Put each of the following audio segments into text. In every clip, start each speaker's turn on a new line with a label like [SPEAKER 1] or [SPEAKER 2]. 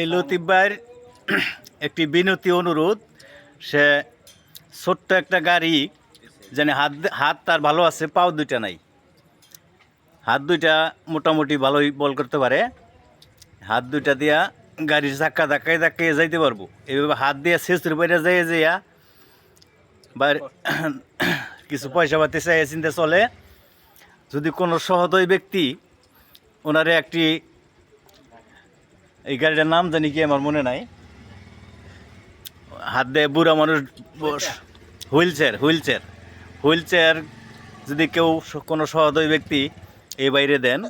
[SPEAKER 1] এই লতিফ ভাইয়ের একটি বিনতি অনুরোধ। সে ছোট্ট একটা গাড়ি জানি হাত হাত তার ভালো আছে, পাও দুইটা নাই। হাত দুইটা মোটামুটি ভালোই বল করতে পারে। হাত দুইটা দিয়া গাড়ির ধাক্কা ধাক্কায় ধাক্কায় যাইতে পারব। এইভাবে হাত দিয়ে শেষের বাইরে যাই যাইয়া বা কিছু পয়সা পাতি চাই চিন্তা চলে। যদি কোনো সহদয় ব্যক্তি ওনারে একটি এই গাড়িটার নাম জানি কি আমার মনে নাই। হাত দিয়ে বুড়া মানুষ wheelchair wheelchair. Wheelchair যদি কেউ কোনো সহদয় ব্যক্তি এই বাইরে দেন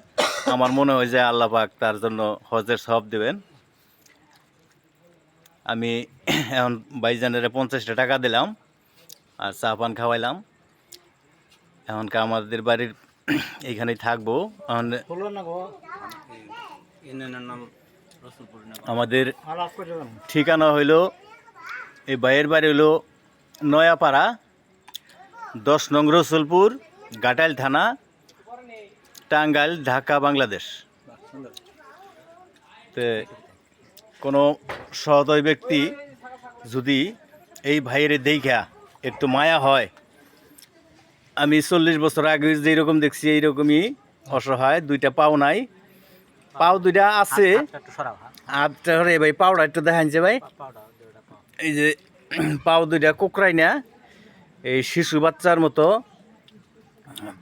[SPEAKER 1] আমার মনে হয় যে আল্লাহ পাক তার জন্য হজের সব দেবেন। আমি এখন বাইশ বাইজানের পঞ্চাশটা টাকা দিলাম আর চা পান খাওয়াইলাম। এখনকার আমাদের বাড়ির এইখানেই থাকব। এখন
[SPEAKER 2] হলো
[SPEAKER 1] আমাদের ঠিকানা হইল, এই বাইয়ের বাড়ি হইল নয়াপাড়া, দশ নং রসুলপুর, গাটাইল থানা, টাঙ্গাইল, ঢাকা, বাংলাদেশ। তে কোনো সহদয় ব্যক্তি যদি এই ভাইয়ের দেখা একটু মায়া হয়, আমি চল্লিশ বছর আগে যেরকম দেখছি, এইরকমই অসহায়, দুইটা পাও নাই পাও দুইটা আছে।
[SPEAKER 3] একটু সরাও হ্যাঁ।
[SPEAKER 1] আটটা রে ভাই পাউডার একটু দেখাইছে ভাই। এই যে পাও দুইটা কোকরাই না এই শিশু বাচ্চার মতো।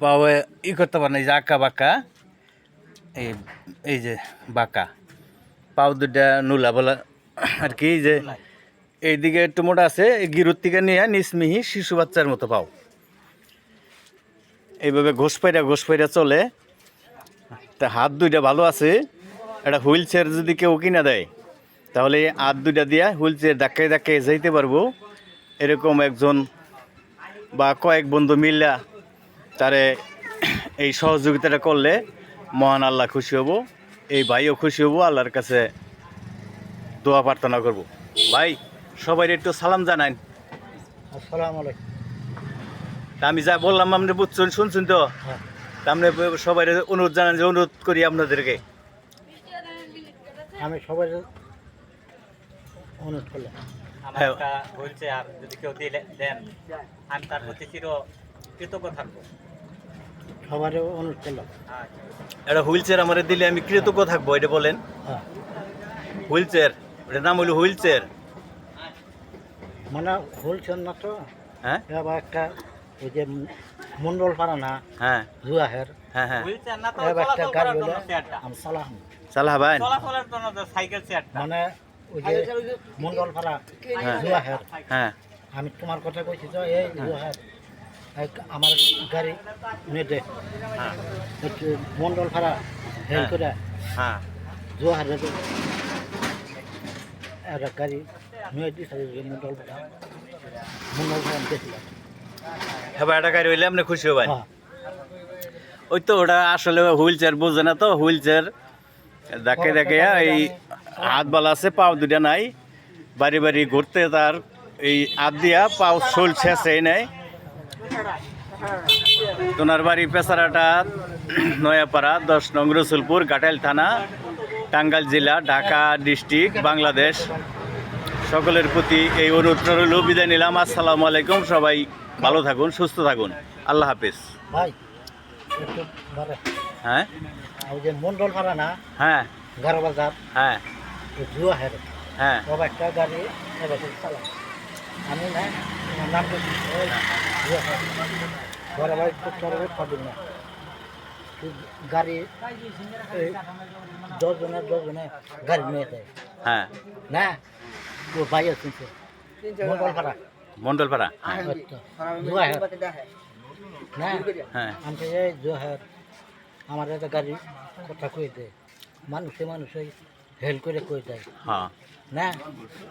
[SPEAKER 1] পাও ই করতে পারে না এই যে আঁকা বাঁকা। এই এই যে বাঁকা। পাও দুইটা নুলা বলা আর কি এই যে এইদিকে একটু মোটা আছে গিরুর থেকে নিয়ে নিসমিহি শিশু বাচ্চার মতো পাও। এইভাবে ঘোষ পাইরা ঘোষ পাইরা চলে। তা হাত দুইটা ভালো আছে একটা হুইল চেয়ার যদি কেউ কিনা দেয় তাহলে হাত দুইটা দিয়া হুইল চেয়ার ধাক্কায় ধাক্কায় যাইতে পারব। এরকম একজন বা কয়েক বন্ধু মিল্লা তারে এই সহযোগিতাটা করলে মহান আল্লাহ খুশি হব এই ভাইও খুশি হব আল্লাহর কাছে দোয়া প্রার্থনা করব। ভাই সবাই একটু সালাম জানান।
[SPEAKER 2] আসসালামু আলাইকুম।
[SPEAKER 1] আমি যা বললাম আপনি বুঝছেন শুনছেন তো?
[SPEAKER 2] হ্যাঁ
[SPEAKER 1] আপনি সবাই অনুরোধ জানান যে অনুরোধ করি আপনাদেরকে।
[SPEAKER 2] আমি সবাই অনুরোধ করলাম।
[SPEAKER 3] আমার
[SPEAKER 1] হ্যাঁ।
[SPEAKER 3] বলছে আর যদি কেউ দিলে দেন আমি তার প্রতি চির কৃতজ্ঞ থাকব।
[SPEAKER 2] সবার অনুরোধ করলাম।
[SPEAKER 3] আচ্ছা
[SPEAKER 1] একটা হুইল চেয়ার আমার দিলে আমি কৃতজ্ঞ থাকব এটা বলেন।
[SPEAKER 2] হ্যাঁ।
[SPEAKER 1] হুইল চেয়ার এটার নাম হইল হুইল চেয়ার।
[SPEAKER 2] মানে বলছেন না তো
[SPEAKER 1] হ্যাঁ?
[SPEAKER 2] এবার একটা ওই যে মন্ডল পাড়া না
[SPEAKER 1] হ্যাঁ।
[SPEAKER 2] জুয়াহের
[SPEAKER 1] হ্যাঁ হ্যাঁ।
[SPEAKER 3] না
[SPEAKER 2] একটা গাড়ি হলে আমি
[SPEAKER 3] সাইকেল
[SPEAKER 2] মানে ওই যে মন্ডল পাড়া
[SPEAKER 1] হ্যাঁ।
[SPEAKER 2] জুয়াহের।
[SPEAKER 1] হ্যাঁ।
[SPEAKER 2] আমি তোমার কথা কইছি তো এই জুয়াহের এই আমার গাড়ি
[SPEAKER 1] হ্যাঁ।
[SPEAKER 2] একটু মন্ডল পাড়া হেল করে
[SPEAKER 1] হ্যাঁ।
[SPEAKER 2] জুয়াহের একটা গাড়ি নিয়ে দিছে যে মন্ডল পাড়া মন্ডল পাড়া দেখলাম।
[SPEAKER 1] হ্যাঁ একটা গাড়ি হইলে আপনি খুশি হবেন।
[SPEAKER 2] হ্যাঁ।
[SPEAKER 1] ওই তো ওটা আসলে হুইল চেয়ার বোঝে না তো হুইল চেয়ার দেখে দেখে এই হাত বালা আছে পাও দুটা নাই। বাড়ি বাড়ি ঘুরতে তার এই হাত দিয়া পাও শোল ছেঁচে নেয় তোনার বাড়ি পেশারাটা নয়াপাড়া দশ নং রসুলপুর গাটাইল থানা টাঙ্গাইল জেলা ঢাকা ডিস্ট্রিক্ট বাংলাদেশ। সকলের প্রতি এই অনুরোধ রইল বিদায় নিলাম। আসসালামু আলাইকুম সবাই। ভালো থাকুন সুস্থ থাকুন। আল্লাহ হাফিজ।
[SPEAKER 2] ভাই
[SPEAKER 1] হ্যাঁ?
[SPEAKER 2] ওই যে মন্ডল পাড়া না
[SPEAKER 1] হ্যাঁ।
[SPEAKER 2] গারো বাজার
[SPEAKER 1] হ্যাঁ।
[SPEAKER 2] জুয়া হের।
[SPEAKER 1] হ্যাঁ।
[SPEAKER 2] সব একটা গাড়ি আমি না আমার নাম বলছি জুয়া হের। ঘরে বাড়ি খুব পাবেন না। গাড়ি দশ জনে দশ জনে গাড়ি নিয়ে যায়।
[SPEAKER 1] হ্যাঁ।
[SPEAKER 2] না ও ভাই আছে মন্ডল পাড়া
[SPEAKER 1] মন্ডলপাড়া হ্যাঁ।
[SPEAKER 2] হের
[SPEAKER 1] হ্যাঁ।
[SPEAKER 2] আমি তো গাড়ি কথা কই দেয় মানুষে মানুষে হেল করে কই দেয়
[SPEAKER 1] হ্যাঁ।
[SPEAKER 2] না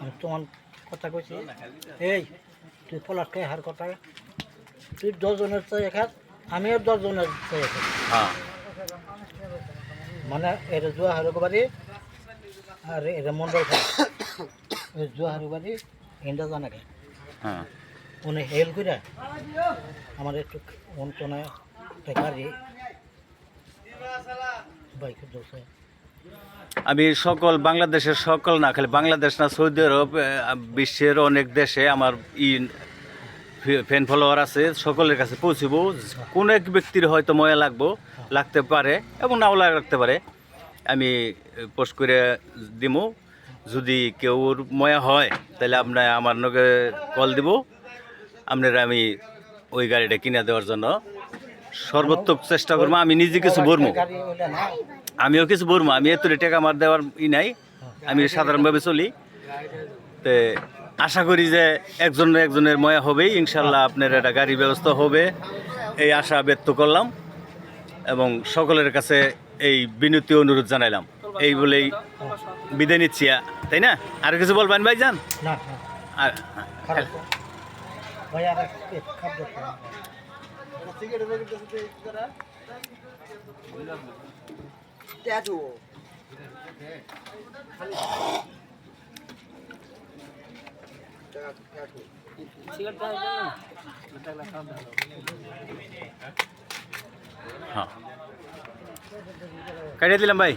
[SPEAKER 2] আমি তোমার কথা কইছি এই তুই পলাশকে হার কথা তুই দশজনের চাই এখান আমিও দশজনের চাই এখান
[SPEAKER 1] হ্যাঁ।
[SPEAKER 2] মানে এটা জুয়া হারুক বাড়ি আর এটা মন্ডল জুয়া হারুক বাড়ি ইন্ডা জানাকে
[SPEAKER 1] হ্যাঁ।
[SPEAKER 2] উনি হেল করে আমার একটু বাইকের দোষে।
[SPEAKER 1] আমি সকল বাংলাদেশের সকল না খালি বাংলাদেশ না সৌদি আরব বিশ্বের অনেক দেশে আমার ই ফ্যান ফলোয়ার আছে সকলের কাছে পৌঁছব। কোন এক ব্যক্তির হয়তো ময়া লাগবো লাগতে পারে এবং নাও লাগতে পারে। আমি পোস্ট করে দিমু যদি কেউর ময়া হয় তাহলে আপনার আমার নগে কল দিব। আপনারা আমি ওই গাড়িটা কিনে দেওয়ার জন্য। সর্বোত্তম চেষ্টা করব, আমি নিজে কিছু
[SPEAKER 2] গাড়ি না
[SPEAKER 1] আমিও কিছু বলব আমি এত টাকা আমার দেওয়ার ই নাই। আমি সাধারণভাবে চলি। তে আশা করি যে একজন একজনের ময়া হবেই। ইনশাল্লাহ আপনার একটা গাড়ির ব্যবস্থা হবে। এই আশা ব্যক্ত করলাম। এবং সকলের কাছে এই বিনতি অনুরোধ জানাইলাম। এই বলেই বিদায় নিচ্ছি তাই না? আর কিছু বলবেন ভাই যান
[SPEAKER 2] না না।
[SPEAKER 1] আর
[SPEAKER 2] খারাপ। ভাই আর এক খাদ্য
[SPEAKER 1] হ্যাঁ। কাটিয়ে দিলাম ভাই।